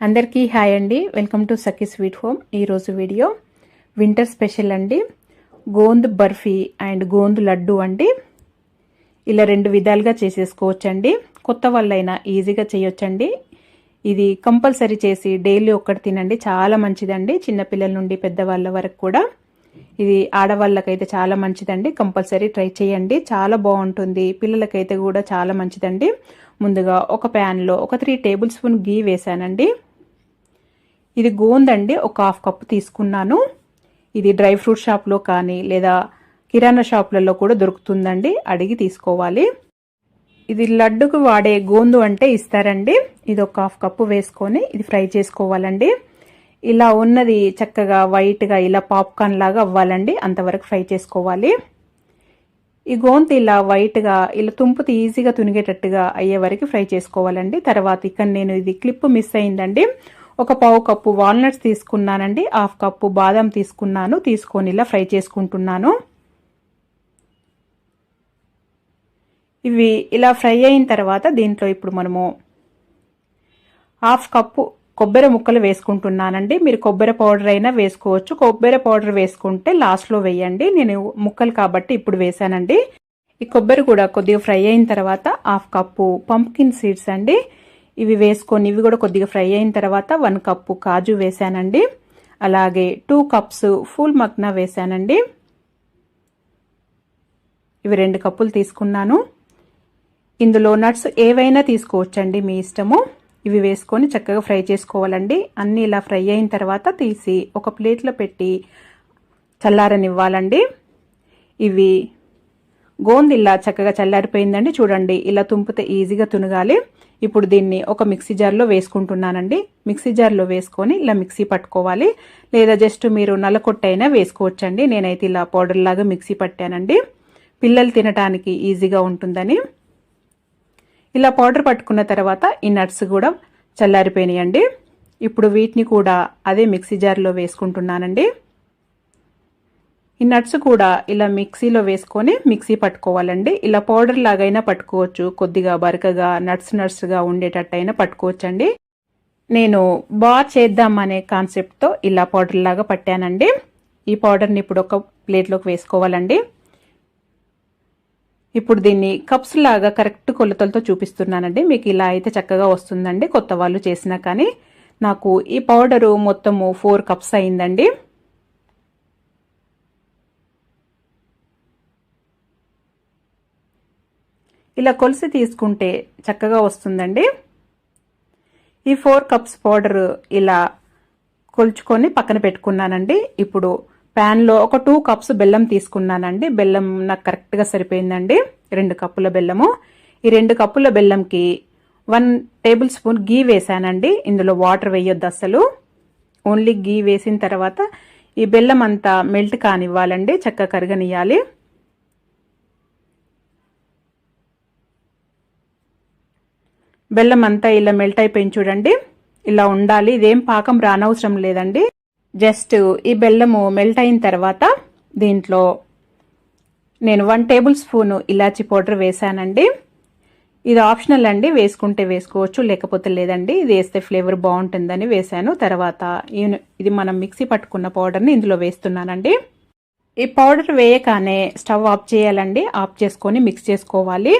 అందరికీ హాయ్ అండి. Welcome to Sakhi sweet home. ఈరోజు వీడియో వింటర్ స్పెషల్ అండి. గోంద్ బర్ఫీ అండ్ గోంద్ లడ్డు అండి. ఇలా రెండు విధాలుగా చేసేసుకోవచ్చండి. కొత్త వాళ్ళైనా ఈజీగా చేయొచ్చండి. ఇది కంపల్సరీ చేసి డైలీ ఒక్కటి తినండి. చాలా మంచిదండి. చిన్నపిల్లల నుండి పెద్దవాళ్ళ వరకు కూడా. ఇది ఆడవాళ్ళకైతే చాలా మంచిదండి. కంపల్సరీ ట్రై చేయండి. చాలా బాగుంటుంది. పిల్లలకైతే కూడా చాలా మంచిదండి. ముందుగా ఒక ప్యాన్లో ఒక త్రీ టేబుల్ స్పూన్ గీ వేసానండి ఇది గోందండి. ఒక హాఫ్ కప్ తీసుకున్నాను. ఇది డ్రై ఫ్రూట్ షాప్లో కానీ లేదా కిరాణా షాప్లలో కూడా దొరుకుతుందండి. అడిగి తీసుకోవాలి. ఇది లడ్డుకు వాడే గోందు అంటే ఇస్తారండి. ఇది ఒక హాఫ్ కప్పు వేసుకొని ఇది ఫ్రై చేసుకోవాలండి. ఇలా ఉన్నది చక్కగా వైట్గా ఇలా పాప్కార్న్ లాగా అవ్వాలండి. అంతవరకు ఫ్రై చేసుకోవాలి. ఈ గోంత ఇలా వైట్గా ఇలా తుంపుతి ఈజీగా తునిగేటట్టుగా అయ్యే వరకు ఫ్రై చేసుకోవాలండి. తర్వాత ఇక్కడ నేను ఇది క్లిప్ మిస్ అయిందండి. ఒక పావు కప్పు వాల్నట్స్ తీసుకున్నానండి. హాఫ్ కప్పు బాదం తీసుకున్నాను. తీసుకొని ఇలా ఫ్రై చేసుకుంటున్నాను. ఇవి ఇలా ఫ్రై అయిన తర్వాత దీంట్లో ఇప్పుడు మనము హాఫ్ కప్పు కొబ్బరి ముక్కలు వేసుకుంటున్నానండి. మీరు కొబ్బరి పౌడర్ అయినా వేసుకోవచ్చు. కొబ్బరి పౌడర్ వేసుకుంటే లాస్ట్లో వేయండి. నేను ముక్కలు కాబట్టి ఇప్పుడు వేసానండి ఈ కొబ్బరి కూడా కొద్దిగా ఫ్రై అయిన తర్వాత హాఫ్ కప్పు పంప్కిన్ సీడ్స్ అండి. ఇవి వేసుకొని ఇవి కూడా కొద్దిగా ఫ్రై అయిన తర్వాత వన్ కప్పు కాజు వేసానండి అలాగే టూ కప్స్ ఫుల్ మగ్నా వేసానండి ఇవి రెండు కప్పులు తీసుకున్నాను. ఇందులో నట్స్ ఏవైనా తీసుకోవచ్చండి మీ ఇష్టము. ఇవి వేసుకొని చక్కగా ఫ్రై చేసుకోవాలండి. అన్నీ ఇలా ఫ్రై అయిన తర్వాత తీసి ఒక ప్లేట్లో పెట్టి చల్లారనివ్వాలండి. ఇవి గోంది ఇలా చక్కగా చల్లారిపోయిందండి. చూడండి ఇలా తుంపితే ఈజీగా తునగాలి. ఇప్పుడు దీన్ని ఒక మిక్సీ జార్లో వేసుకుంటున్నానండి. మిక్సీ జార్లో వేసుకొని ఇలా మిక్సీ పట్టుకోవాలి. లేదా జస్ట్ మీరు నలకొట్టైనా వేసుకోవచ్చండి. నేనైతే ఇలా పౌడర్ లాగా మిక్సీ పట్టానండి. పిల్లలు తినటానికి ఈజీగా ఉంటుందని. ఇలా పౌడర్ పట్టుకున్న తర్వాత ఈ నట్స్ కూడా చల్లారిపోయినాయండి. ఇప్పుడు వీటిని కూడా అదే మిక్సీ జార్లో వేసుకుంటున్నానండి. ఈ నట్స్ కూడా ఇలా మిక్సీలో వేసుకొని మిక్సీ పట్టుకోవాలండి. ఇలా పౌడర్ లాగైనా పట్టుకోవచ్చు. కొద్దిగా బరకగా నట్స్ నట్స్గా ఉండేటట్టయినా పట్టుకోవచ్చండి. నేను బాగా చేద్దామనే కాన్సెప్ట్తో ఇలా పౌడర్ లాగా పట్టానండి. ఈ పౌడర్ని ఇప్పుడు ఒక ప్లేట్లోకి వేసుకోవాలండి. ఇప్పుడు దీన్ని కప్స్ లాగా కరెక్ట్ కొలతలతో చూపిస్తున్నానండి. మీకు ఇలా అయితే చక్కగా వస్తుందండి. కొత్త వాళ్ళు చేసినా కానీ. నాకు ఈ పౌడరు మొత్తము ఫోర్ కప్స్ అయిందండి. ఇలా కొలిసి తీసుకుంటే చక్కగా వస్తుందండి. ఈ ఫోర్ కప్స్ పౌడర్ ఇలా కొలుచుకొని పక్కన పెట్టుకున్నానండి. ఇప్పుడు ప్యాన్లో ఒక టూ కప్స్ బెల్లం తీసుకున్నానండి. బెల్లం నాకు కరెక్ట్గా సరిపోయిందండి. రెండు కప్పుల బెల్లము. ఈ రెండు కప్పుల బెల్లంకి వన్ టేబుల్ స్పూన్ గీ వేసానండి ఇందులో వాటర్ వేయొద్దు అసలు ఓన్లీ గీ వేసిన తర్వాత ఈ బెల్లం అంతా మెల్ట్ కానివ్వాలండి. చక్కగా కరగనియాలి బెల్లం అంతా ఇలా మెల్ట్ అయిపోయింది చూడండి. ఇలా ఉండాలి. ఇదేం పాకం రానవసరం లేదండి. జస్ట్ ఈ బెల్లము మెల్ట్ అయిన తర్వాత దీంట్లో నేను వన్ టేబుల్ స్పూన్ ఇలాచి పౌడర్ వేసానండి ఇది ఆప్షనల్ అండి. వేసుకుంటే వేసుకోవచ్చు లేకపోతే లేదండి. ఇది వేస్తే ఫ్లేవర్ బాగుంటుందని వేసాను తర్వాత ఇది మనం మిక్సీ పట్టుకున్న పౌడర్ని ఇందులో వేస్తున్నానండి. ఈ పౌడర్ వేయగానే స్టవ్ ఆఫ్ చేయాలండి. ఆఫ్ చేసుకొని మిక్స్ చేసుకోవాలి.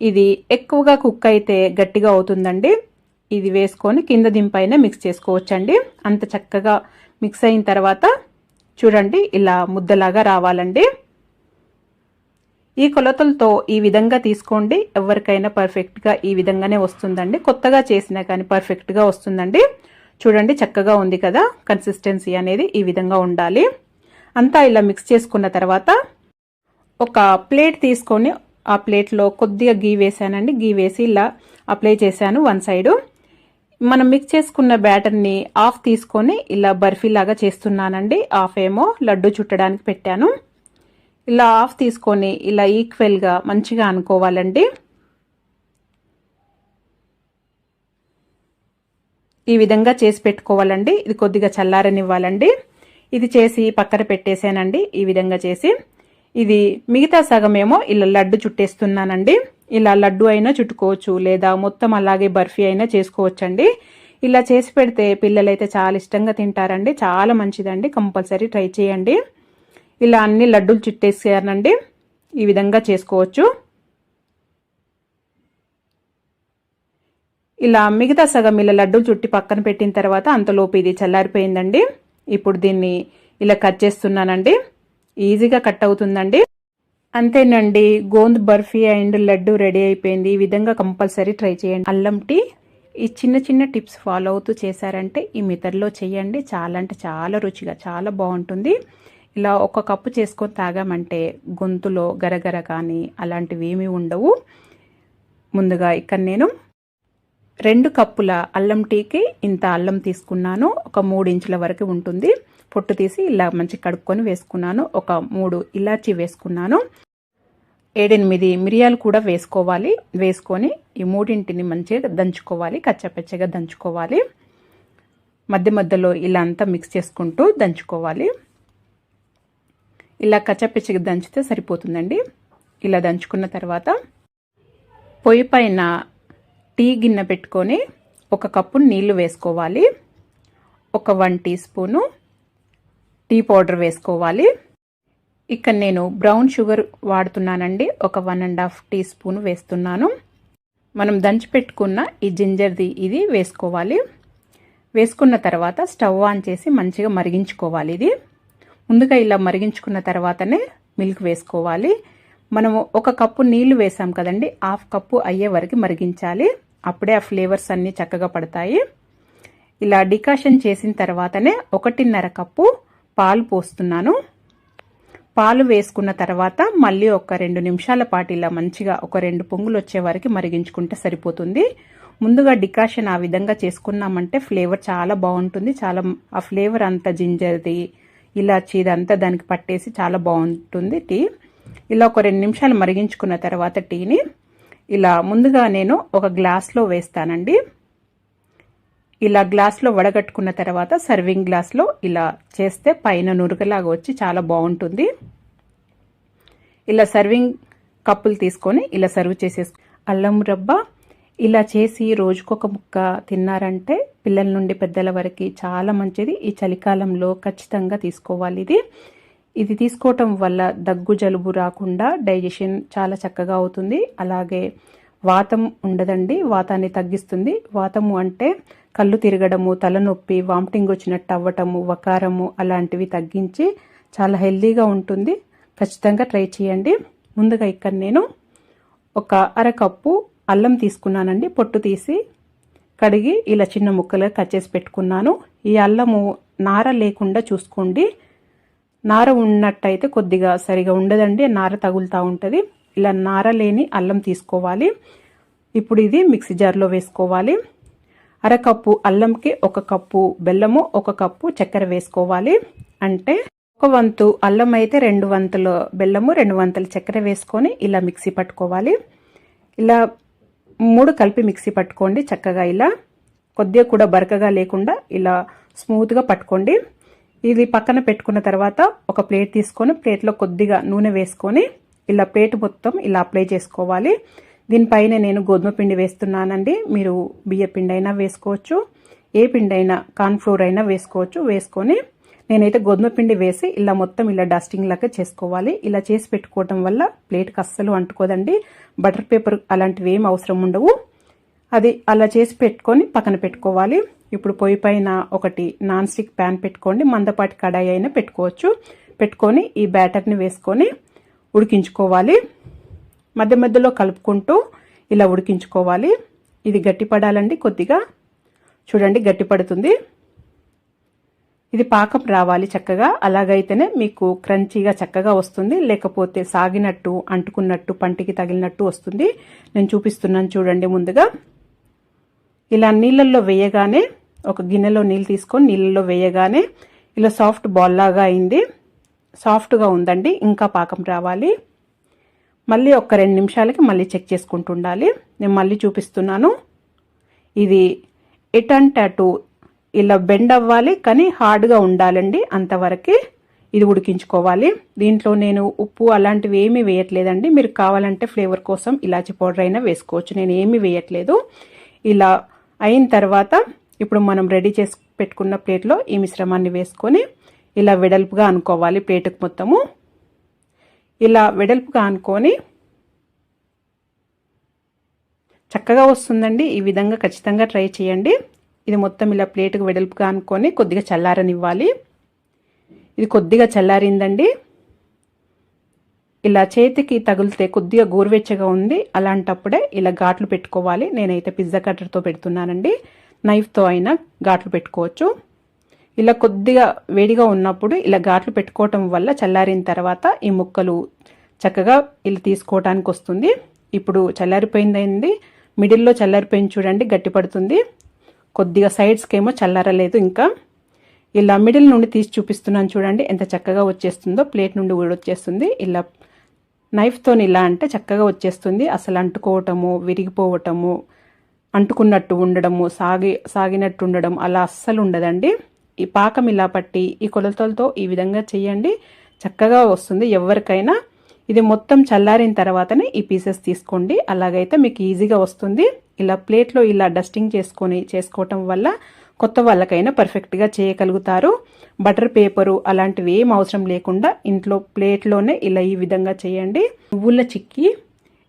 ఇది ఎక్కువగా కుక్ అయితే గట్టిగా అవుతుందండి. ఇది వేసుకొని కింద దింపైన మిక్స్ చేసుకోవచ్చండి. అంత చక్కగా మిక్స్ అయిన తర్వాత చూడండి ఇలా ముద్దలాగా రావాలండి. ఈ కొలతలతో ఈ విధంగా తీసుకోండి. ఎవరికైనా పర్ఫెక్ట్గా ఈ విధంగానే వస్తుందండి. కొత్తగా చేసినా కానీ పర్ఫెక్ట్గా వస్తుందండి. చూడండి చక్కగా ఉంది కదా. కన్సిస్టెన్సీ అనేది ఈ విధంగా ఉండాలి. అంతా ఇలా మిక్స్ చేసుకున్న తర్వాత ఒక ప్లేట్ తీసుకొని ఆ ప్లేట్లో కొద్దిగా గీ వేసానండి. గీ వేసి ఇలా అప్లై చేశాను వన్ సైడు. మనం మిక్స్ చేసుకున్న బ్యాటర్ని ఆఫ్ తీసుకొని ఇలా బర్ఫీ లాగా చేస్తున్నానండి. ఆఫ్ ఏమో లడ్డు చుట్టడానికి పెట్టాను. ఇలా ఆఫ్ తీసుకొని ఇలా ఈక్వెల్గా మంచిగా అనుకోవాలండి. ఈ విధంగా చేసి పెట్టుకోవాలండి. ఇది కొద్దిగా చల్లారనివ్వాలండి. ఇది చేసి పక్కన పెట్టేసానండి ఈ విధంగా చేసి ఇది మిగతా సగమేమో ఇలా లడ్డు చుట్టేస్తున్నానండి. ఇలా లడ్డు అయినా చుట్టుకోవచ్చు లేదా మొత్తం అలాగే బర్ఫీ అయినా చేసుకోవచ్చండి. ఇలా చేసి పెడితే పిల్లలైతే చాలా ఇష్టంగా తింటారండి. చాలా మంచిదండి. కంపల్సరీ ట్రై చేయండి. ఇలా అన్ని లడ్డూలు చుట్టేసానండి. ఈ విధంగా చేసుకోవచ్చు. ఇలా మిగతా సగం ఇలా లడ్డూలు చుట్టి పక్కన పెట్టిన తర్వాత అంతలోపు ఇది చల్లారిపోయిందండి. ఇప్పుడు దీన్ని ఇలా కట్ చేస్తున్నానండి. ఈజీగా కట్ అవుతుందండి. అంతేనండి గోంద్ బర్ఫీ అండ్ లడ్డు రెడీ అయిపోయింది. ఈ విధంగా కంపల్సరీ ట్రై చేయండి. అల్లం టీ. ఈ చిన్న చిన్న టిప్స్ ఫాలో అవుతూ చేశారంటే ఈ మెథడ్లో చేయండి. చాలా అంటే చాలా రుచిగా చాలా బాగుంటుంది. ఇలా ఒక కప్పు చేసుకొని తాగామంటే గొంతులో గరగర కానీ అలాంటివి ఏమీ ఉండవు. ముందుగా ఇక్కడ నేను రెండు కప్పుల అల్లం టీకి ఇంత అల్లం తీసుకున్నాను. ఒక మూడు ఇంచుల వరకు ఉంటుంది. పొట్టు తీసి ఇలా మంచి కడుక్కొని వేసుకున్నాను. ఒక మూడు ఇలాచి వేసుకున్నాను. ఏడెనిమిది మిరియాలు కూడా వేసుకోవాలి. వేసుకొని ఈ మూడింటిని మంచిగా దంచుకోవాలి. కచ్చపచ్చగా దంచుకోవాలి. మధ్య మధ్యలో ఇలా అంతా మిక్స్ చేసుకుంటూ దంచుకోవాలి. ఇలా కచ్చపచ్చగా దంచితే సరిపోతుందండి. ఇలా దంచుకున్న తర్వాత పొయ్యి పైన టీ గిన్నె పెట్టుకొని ఒక కప్పు నీళ్ళు వేసుకోవాలి. ఒక one tea spoon tea powder వేసుకోవాలి. ఇక్కడ నేను బ్రౌన్ షుగర్ వాడుతున్నానండి. ఒక one and half tea spoon వేస్తున్నాను. మనం దంచి పెట్టుకున్న ఈ జింజర్ది ఇది వేసుకోవాలి. వేసుకున్న తర్వాత స్టవ్ ఆన్ చేసి మంచిగా మరిగించుకోవాలి ఇది. ముందుగా ఇలా మరిగించుకున్న తర్వాతనే మిల్క్ వేసుకోవాలి. మనము ఒక కప్పు నీళ్ళు వేసాం కదండి హాఫ్ కప్పు అయ్యే వరకు మరిగించాలి. అప్పుడే ఆ ఫ్లేవర్స్ అన్నీ చక్కగా పడతాయి. ఇలా డికాషన్ చేసిన తర్వాతనే ఒకటిన్నర కప్పు పాలు పోస్తున్నాను. పాలు వేసుకున్న తర్వాత మళ్ళీ ఒక రెండు నిమిషాల పాటు ఇలా మంచిగా ఒక రెండు పొంగులు వచ్చే వరకు మరిగించుకుంటే సరిపోతుంది. ముందుగా డికాషన్ ఆ విధంగా చేసుకున్నామంటే ఫ్లేవర్ చాలా బాగుంటుంది. చాలా ఆ ఫ్లేవర్ అంతా జింజర్ది ఇలాచి ఇదంతా దానికి పట్టేసి చాలా బాగుంటుంది టీ. ఇలా ఒక రెండు నిమిషాలు మరిగించుకున్న తర్వాత టీని ఇలా ముందుగా నేను ఒక గ్లాస్లో వేస్తానండి. ఇలా గ్లాస్లో వడగట్టుకున్న తర్వాత సర్వింగ్ గ్లాస్లో ఇలా చేస్తే పైన నురుగలాగా వచ్చి చాలా బాగుంటుంది. ఇలా సర్వింగ్ కప్పులు తీసుకొని ఇలా సర్వ్ చేసేసు. అల్లం రబ్బ ఇలా చేసి రోజుకొక ముక్క తిన్నారంటే పిల్లల నుండి పెద్దల వరకు చాలా మంచిది. ఈ చలికాలంలో ఖచ్చితంగా తీసుకోవాలి ఇది. ఇది తీసుకోవటం వల్ల దగ్గు జలుబు రాకుండా డైజెషన్ చాలా చక్కగా అవుతుంది. అలాగే వాతం ఉండదండి. వాతాన్ని తగ్గిస్తుంది. వాతము అంటే కళ్ళు తిరగడము తలనొప్పి వామిటింగ్ వచ్చినట్టు అవ్వటము వకారము అలాంటివి తగ్గించి చాలా హెల్దీగా ఉంటుంది. ఖచ్చితంగా ట్రై చేయండి. ముందుగా ఇక్కడ నేను ఒక అరకప్పు అల్లం తీసుకున్నానండి. పొట్టు తీసి కడిగి ఇలా చిన్న ముక్కలుగా కట్ చేసి పెట్టుకున్నాను. ఈ అల్లము నార లేకుండా చూసుకోండి. నార ఉన్నట్టయితే కొద్దిగా సరిగా ఉండదండి. నార తగులుతూ ఉంటుంది. ఇలా నార లేని అల్లం తీసుకోవాలి. ఇప్పుడు ఇది మిక్సీ జార్లో వేసుకోవాలి. అరకప్పు అల్లంకి ఒక కప్పు బెల్లము ఒక కప్పు చక్కెర వేసుకోవాలి. అంటే ఒక వంతు అల్లం అయితే రెండు వంతులు బెల్లము రెండు వంతులు చక్కెర వేసుకొని ఇలా మిక్సీ పట్టుకోవాలి. ఇలా మూడు కలిపి మిక్సీ పట్టుకోండి చక్కగా ఇలా. కొద్దిగా కూడా బరకగా లేకుండా ఇలా స్మూత్గా పట్టుకోండి. ఇది పక్కన పెట్టుకున్న తర్వాత ఒక ప్లేట్ తీసుకొని ప్లేట్లో కొద్దిగా నూనె వేసుకొని ఇలా ప్లేట్ మొత్తం ఇలా అప్లై చేసుకోవాలి. దీనిపైన నేను గోధుమ పిండి వేస్తున్నానండి. మీరు బియ్య పిండి అయినా వేసుకోవచ్చు ఏ పిండి అయినా కార్న్ఫ్లోర్ అయినా వేసుకోవచ్చు. వేసుకొని నేనైతే గోధుమ పిండి వేసి ఇలా మొత్తం ఇలా డస్టింగ్ లాగా చేసుకోవాలి. ఇలా చేసి పెట్టుకోవటం వల్ల ప్లేట్కి అస్సలు అంటుకోదండి. బటర్ పేపర్ అలాంటివి ఏం అవసరం ఉండవు. అది అలా చేసి పెట్టుకొని పక్కన పెట్టుకోవాలి. ఇప్పుడు పొయ్యి పైన ఒకటి నాన్ స్టిక్ ప్యాన్ పెట్టుకోండి. మందపాటి కడాయి అయినా పెట్టుకోవచ్చు. పెట్టుకొని ఈ బ్యాటర్ని వేసుకొని ఉడికించుకోవాలి. మధ్య మధ్యలో కలుపుకుంటూ ఇలా ఉడికించుకోవాలి. ఇది గట్టిపడాలండి కొద్దిగా. చూడండి గట్టిపడుతుంది. ఇది పాకం రావాలి చక్కగా. అలాగైతేనే మీకు క్రంచీగా చక్కగా వస్తుంది. లేకపోతే సాగినట్టు అంటుకున్నట్టు పంటికి తగిలినట్టు వస్తుంది. నేను చూపిస్తున్నాను చూడండి ముందుగా. ఇలా నీళ్ళల్లో వేయగానే ఒక గిన్నెలో నీళ్ళు తీసుకొని నీళ్ళల్లో వేయగానే ఇలా సాఫ్ట్ బాల్ లాగా అయింది. సాఫ్ట్గా ఉందండి. ఇంకా పాకం రావాలి. మళ్ళీ ఒక రెండు నిమిషాలకి మళ్ళీ చెక్ చేసుకుంటుండాలి. నేను మళ్ళీ చూపిస్తున్నాను. ఇది ఇట్ టాటూ. అటు ఇలా బెండ్ అవ్వాలి కానీ హార్డ్గా ఉండాలండి అంతవరకు. ఇది ఉడికించుకోవాలి. దీంట్లో నేను ఉప్పు అలాంటివి ఏమీ వేయట్లేదండి. మీరు కావాలంటే ఫ్లేవర్ కోసం ఇలాచి పౌడర్ అయినా వేసుకోవచ్చు. నేను ఏమీ వేయట్లేదు. ఇలా అయిన తర్వాత ఇప్పుడు మనం రెడీ చేసి పెట్టుకున్న ప్లేట్లో ఈ మిశ్రమాన్ని వేసుకొని ఇలా వెడల్పుగా అనుకోవాలి ప్లేటుకు మొత్తము. ఇలా వెడల్పుగా అనుకొని చక్కగా వస్తుందండి. ఈ విధంగా ఖచ్చితంగా ట్రై చేయండి. ఇది మొత్తం ఇలా ప్లేటుకు వెడల్పుగా అనుకొని కొద్దిగా చల్లారనివ్వాలి. ఇది కొద్దిగా చల్లారిందండి. ఇలా చేతికి తగిలితే కొద్దిగా గోరువెచ్చగా ఉంది. అలాంటప్పుడే ఇలా ఘాట్లు పెట్టుకోవాలి. నేనైతే పిజ్జా కట్టర్తో పెడుతున్నానండి. నైఫ్తో అయినా ఘాట్లు పెట్టుకోవచ్చు. ఇలా కొద్దిగా వేడిగా ఉన్నప్పుడు ఇలా ఘాట్లు పెట్టుకోవటం వల్ల చల్లారిన తర్వాత ఈ ముక్కలు చక్కగా ఇలా తీసుకోవటానికి వస్తుంది. ఇప్పుడు చల్లారిపోయిందైంది మిడిల్లో చల్లారిపోయింది చూడండి గట్టి పడుతుంది. కొద్దిగా సైడ్స్కి ఏమో చల్లారలేదు ఇంకా. ఇలా మిడిల్ నుండి తీసి చూపిస్తున్నాను చూడండి ఎంత చక్కగా వచ్చేస్తుందో. ప్లేట్ నుండి కూడా వచ్చేస్తుంది. ఇలా నైఫ్తో ఇలా అంటే చక్కగా వచ్చేస్తుంది. అసలు అంటుకోవటము విరిగిపోవటము అంటుకున్నట్టు ఉండడము సాగి సాగినట్టు ఉండడం అలా అస్సలు ఉండదండి. ఈ పాకం ఇలా పట్టి ఈ కొలతలతో ఈ విధంగా చేయండి. చక్కగా వస్తుంది ఎవరికైనా. ఇది మొత్తం చల్లారిన తర్వాతనే ఈ పీసెస్ తీసుకోండి. అలాగైతే మీకు ఈజీగా వస్తుంది. ఇలా ప్లేట్లో ఇలా డస్టింగ్ చేసుకొని చేసుకోవటం వల్ల కొత్త వాళ్ళకైనా పర్ఫెక్ట్గా చేయగలుగుతారు. బటర్ పేపరు అలాంటివి ఏం అవసరం లేకుండా ఇంట్లో ప్లేట్లోనే ఇలా ఈ విధంగా చేయండి. నువ్వుల చిక్కి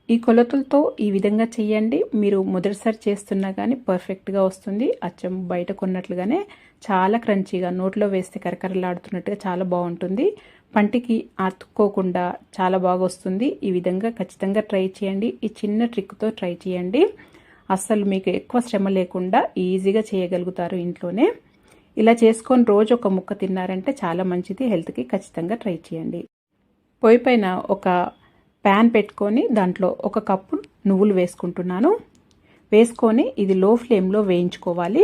ఈ కొలతలతో ఈ విధంగా చేయండి మీరు మొదటిసారి చేస్తున్నా కానీ పర్ఫెక్ట్గా వస్తుంది. అచ్చం బయట కొన్నట్లుగానే చాలా క్రంచీగా నోట్లో వేస్తే కరకరలాడుతున్నట్టుగా చాలా బాగుంటుంది. పంటికి అతుక్కోకుండా చాలా బాగా వస్తుంది. ఈ విధంగా ఖచ్చితంగా ట్రై చేయండి. ఈ చిన్న ట్రిక్తో ట్రై చేయండి. అస్సలు మీకు ఎక్కువ శ్రమ లేకుండా ఈజీగా చేయగలుగుతారు ఇంట్లోనే. ఇలా చేసుకొని రోజు ఒక ముక్క తిన్నారంటే చాలా మంచిది. హెల్త్కి ఖచ్చితంగా ట్రై చేయండి. పొయ్యి పైన ఒక ప్యాన్ పెట్టుకొని దాంట్లో ఒక కప్పు నువ్వులు వేసుకుంటున్నాను. వేసుకొని ఇది లో ఫ్లేమ్లో వేయించుకోవాలి.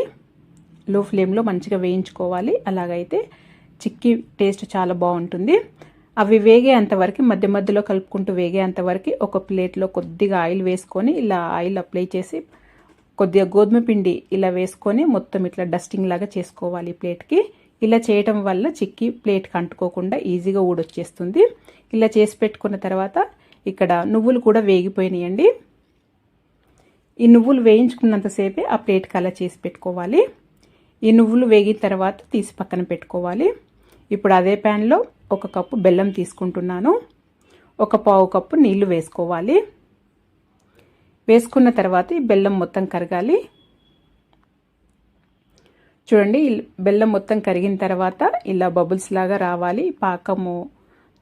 లో ఫ్లేమ్లో మంచిగా వేయించుకోవాలి. అలాగైతే చిక్కీ టేస్ట్ చాలా బాగుంటుంది. అవి వేగేంతవరకు మధ్య మధ్యలో కలుపుకుంటూ వేగేంతవరకు ఒక ప్లేట్లో కొద్దిగా ఆయిల్ వేసుకొని ఇలా ఆయిల్ అప్లై చేసి కొద్దిగా గోధుమ పిండి ఇలా వేసుకొని మొత్తం ఇట్లా డస్టింగ్ లాగా చేసుకోవాలి ప్లేట్కి. ఇలా చేయటం వల్ల చిక్కి ప్లేట్కి అంటుకోకుండా ఈజీగా ఊడొచ్చేస్తుంది. ఇలా చేసి పెట్టుకున్న తర్వాత ఇక్కడ నువ్వులు కూడా వేగిపోయినాయండి. ఈ నువ్వులు వేయించుకున్నంతసేపే ఆ ప్లేట్కి అలా చేసి పెట్టుకోవాలి. ఈ నువ్వులు వేగిన తర్వాత తీసి పక్కన పెట్టుకోవాలి. ఇప్పుడు అదే ప్యాన్లో ఒక కప్పు బెల్లం తీసుకుంటున్నాను. ఒక పావు కప్పు నీళ్ళు వేసుకోవాలి. వేసుకున్న తర్వాత ఈ బెల్లం మొత్తం కరగాలి. చూడండి బెల్లం మొత్తం కరిగిన తర్వాత ఇలా బబుల్స్ లాగా రావాలి. పాకము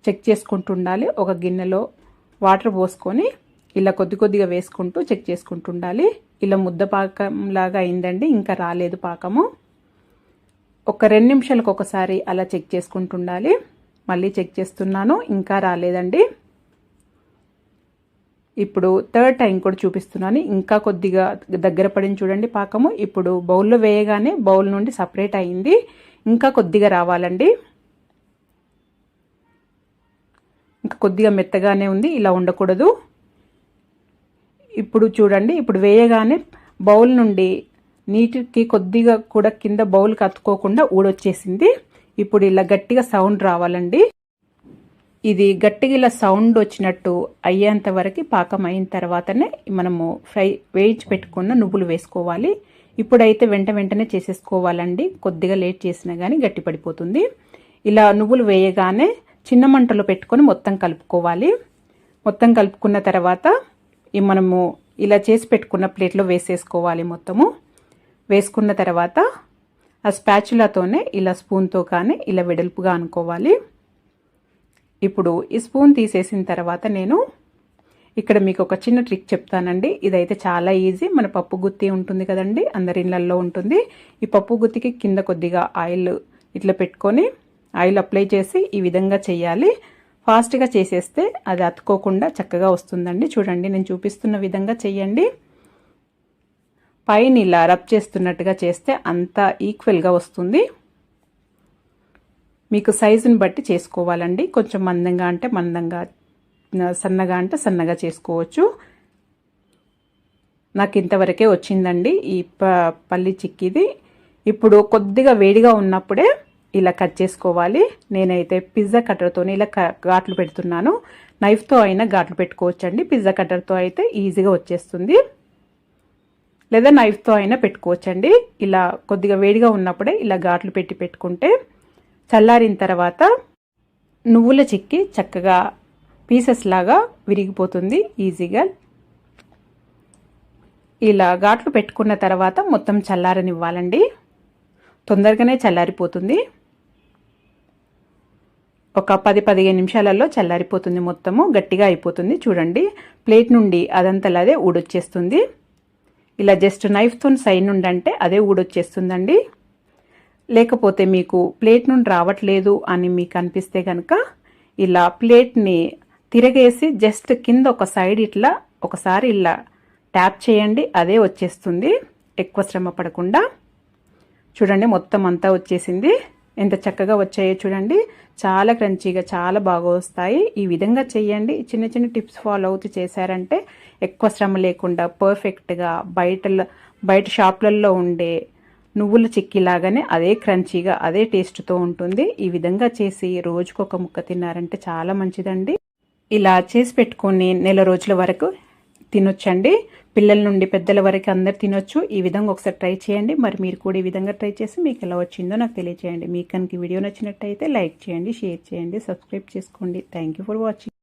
చెక్ చేసుకుంటుండాలి ఒక గిన్నెలో వాటర్ పోసుకొని ఇలా కొద్ది కొద్దిగా వేసుకుంటూ చెక్ చేసుకుంటూ ఉండాలి ఇలా ముద్ద పాకంలాగా అయిందండి ఇంకా రాలేదు పాకము. ఒక రెండు నిమిషాలకు ఒకసారి అలా చెక్ చేసుకుంటుండాలి. మళ్ళీ చెక్ చేస్తున్నాను ఇంకా రాలేదండి. ఇప్పుడు థర్డ్ టైం కూడా చూపిస్తున్నాను ఇంకా కొద్దిగా దగ్గర పడింది చూడండి పాకము. ఇప్పుడు బౌల్లో వేయగానే బౌల్ నుండి సపరేట్ అయింది ఇంకా కొద్దిగా రావాలండి. ఇంకా కొద్దిగా మెత్తగానే ఉంది ఇలా ఉండకూడదు. ఇప్పుడు చూడండి ఇప్పుడు వేయగానే బౌల్ నుండి నీటికి కొద్దిగా కూడా కింద బౌల్కి కత్తుకోకుండా ఊడొచ్చేసింది. ఇప్పుడు ఇలా గట్టిగా సౌండ్ రావాలండి. ఇది గట్టిగా ఇలా సౌండ్ వచ్చినట్టు అయ్యేంత వరకు పాకం అయిన తర్వాతనే మనము ఫ్రై వేయించి పెట్టుకున్న నువ్వులు వేసుకోవాలి. ఇప్పుడైతే వెంట వెంటనే చేసేసుకోవాలండి. కొద్దిగా లేట్ చేసినా కానీ గట్టి పడిపోతుంది ఇలా నువ్వులు వేయగానే చిన్న మంటలో పెట్టుకొని మొత్తం కలుపుకోవాలి. మొత్తం కలుపుకున్న తర్వాత మనము ఇలా చేసి పెట్టుకున్న ప్లేట్లో వేసేసుకోవాలి మొత్తము. వేసుకున్న తర్వాత ఆ స్పాచులాతోనే ఇలా స్పూన్తో కానీ ఇలా వెడల్పుగా అనుకోవాలి. ఇప్పుడు ఈ స్పూన్ తీసేసిన తర్వాత నేను ఇక్కడ మీకు ఒక చిన్న ట్రిక్ చెప్తానండి. ఇదైతే చాలా ఈజీ. మన పప్పు గుత్తి ఉంటుంది కదండి అందరి ఇళ్ళల్లో ఉంటుంది. ఈ పప్పు గుత్తికి కింద కొద్దిగా ఆయిల్ ఇట్లా పెట్టుకొని ఆయిల్ అప్లై చేసి ఈ విధంగా చేయాలి. ఫాస్ట్గా చేసేస్తే అది అతుకోకుండా చక్కగా వస్తుందండి. చూడండి నేను చూపిస్తున్న విధంగా చెయ్యండి పైన ఇలా రబ్ చేస్తున్నట్టుగా చేస్తే అంత ఈక్వల్గా వస్తుంది. మీకు సైజుని బట్టి చేసుకోవాలండి. కొంచెం మందంగా అంటే మందంగా సన్నగా అంటే సన్నగా చేసుకోవచ్చు. నాకు ఇంతవరకే వచ్చిందండి ఈ ప పల్లి చిక్కిది. ఇప్పుడు కొద్దిగా వేడిగా ఉన్నప్పుడే ఇలా కట్ చేసుకోవాలి. నేనైతే పిజ్జా కట్టర్తోనే ఇలా ఘాట్లు పెడుతున్నాను. నైఫ్తో అయినా ఘాట్లు పెట్టుకోవచ్చండి. పిజ్జా కట్టర్తో అయితే ఈజీగా వచ్చేస్తుంది. లేదా నైఫ్తో అయినా పెట్టుకోవచ్చండి. ఇలా కొద్దిగా వేడిగా ఉన్నప్పుడే ఇలా ఘాట్లు పెట్టి పెట్టుకుంటే చల్లారిన తర్వాత నువ్వుల చిక్కి చక్కగా పీసెస్ లాగా విరిగిపోతుంది ఈజీగా. ఇలా ఘాట్లు పెట్టుకున్న తర్వాత మొత్తం చల్లారనివ్వాలండి. తొందరగానే చల్లారిపోతుంది. ఒక పది పదిహేను నిమిషాలలో చల్లారిపోతుంది మొత్తము గట్టిగా అయిపోతుంది. చూడండి ప్లేట్ నుండి అదంతలాదే ఊడొచ్చేస్తుంది. ఇలా జస్ట్ నైఫ్తో సైడ్ నుండి అంటే అదే ఊడొచ్చేస్తుందండి. లేకపోతే మీకు ప్లేట్ నుండి రావట్లేదు అని మీకు అనిపిస్తే కనుక ఇలా ప్లేట్ని తిరగేసి జస్ట్ కింద ఒక సైడ్ ఇట్లా ఒకసారి ఇలా ట్యాప్ చేయండి అదే వచ్చేస్తుంది. ఎక్కువ శ్రమ పడకుండా. చూడండి మొత్తం అంతా వచ్చేసింది. ఎంత చక్కగా వచ్చాయో చూడండి. చాలా క్రంచీగా చాలా బాగా వస్తాయి. ఈ విధంగా చేయండి. చిన్న చిన్న టిప్స్ ఫాలో అవుతూ చేశారంటే ఎక్కువ శ్రమ లేకుండా పర్ఫెక్ట్గా బయట బయట షాప్లలో ఉండే నువ్వుల చిక్కిలాగానే అదే క్రంచీగా అదే టేస్ట్తో ఉంటుంది. ఈ విధంగా చేసి రోజుకొక ముక్క తిన్నారంటే చాలా మంచిదండి. ఇలా చేసి పెట్టుకొని నెల రోజుల వరకు తినొచ్చండి. పిల్లల నుండి పెద్దల వరకు అందరు తినొచ్చు. ఈ విధంగా ఒకసారి ట్రై చేయండి. మరి మీరు కూడా ఈ విధంగా ట్రై చేసి మీకు ఎలా వచ్చిందో నాకు తెలియచేయండి. మీకు కనుక వీడియో నచ్చినట్టయితే లైక్ చేయండి షేర్ చేయండి సబ్స్క్రైబ్ చేసుకోండి. Thank for watching